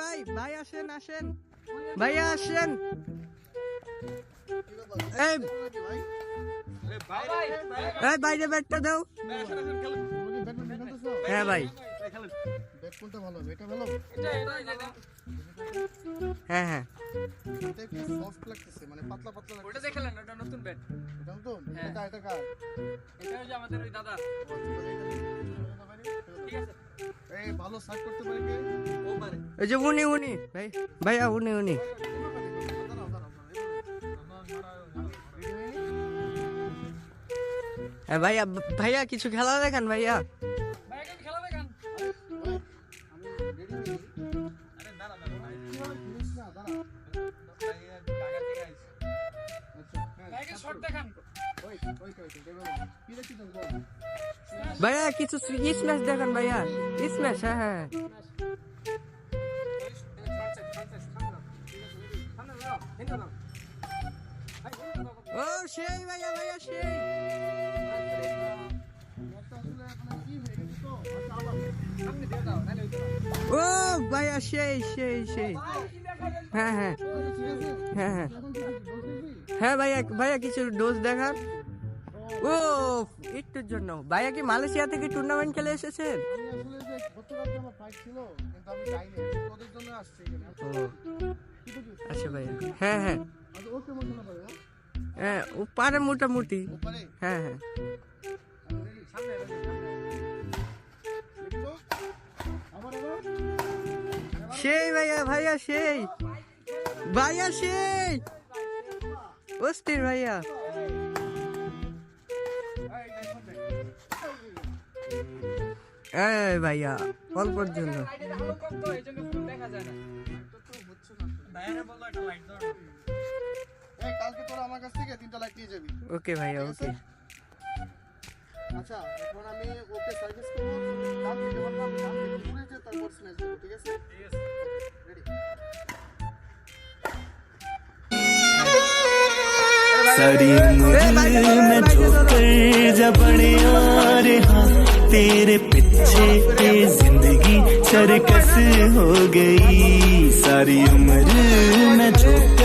ভাই ভাই আসেন আসেন। ভাইয়া আসেন। বাইরে ব্যাটটা দাও। হ্যাঁ ভাই। হ্যাঁ হ্যাঁ। ভালো সার্ভ করতে পারে কে ও পারে ওই যে উনি উনি ভাই ভাইয়া উনি উনি দাঁড়াও, দাঁড়াও, দাঁড়াও। Ready হয়নি? হ্যাঁ ভাইয়া ভাইয়া কিছু খেলা দেখান ভাইয়া ভাই এখন খেলা দেখান ওই, আমি ready হইনি। ও সেই ভাইয়া ভাইয়া সেই। ও ভাইয়া সেই সেই সেই হ্যাঁ হ্যাঁ হ্যাঁ হ্যাঁ? হ্যাঁ ভাইয়া ভাইয়া কিছু ডোজ দেখান ও একটুর জন্য ভাইয়া কি মালয়েশিয়া থেকে টুর্নামেন্ট খেলে এসেছেন ছিল, কিন্তু আমি যাইনি। জন্য আসছি? আচ্ছা ভাইয়া হ্যাঁ হ্যাঁ। হ্যাঁ? ও পারে মোটামুটি। হ্যাঁ হ্যাঁ? সেই ভাইয়া ভাইয়া সেই। ভাইয়া সেই। অস্থির ভাইয়া। এই ভাইয়া, অল্পর জন্য। এই, কালকে তোরা আমার কাছ থেকে তিনটা লাইট নিয়ে যাবি। ওকে ভাইয়া ওকে। আচ্ছা এখন আমি ওকে সার্ভিস করব দিতে পারব আমি তারপর স্ম্যাচ ঠিক আছে? सारी उम्र मैं ठोकर जबड़े आ हाँ तेरे पीछे ये ज़िंदगी सरकस हो गई सारी उम्र मैं ठोकर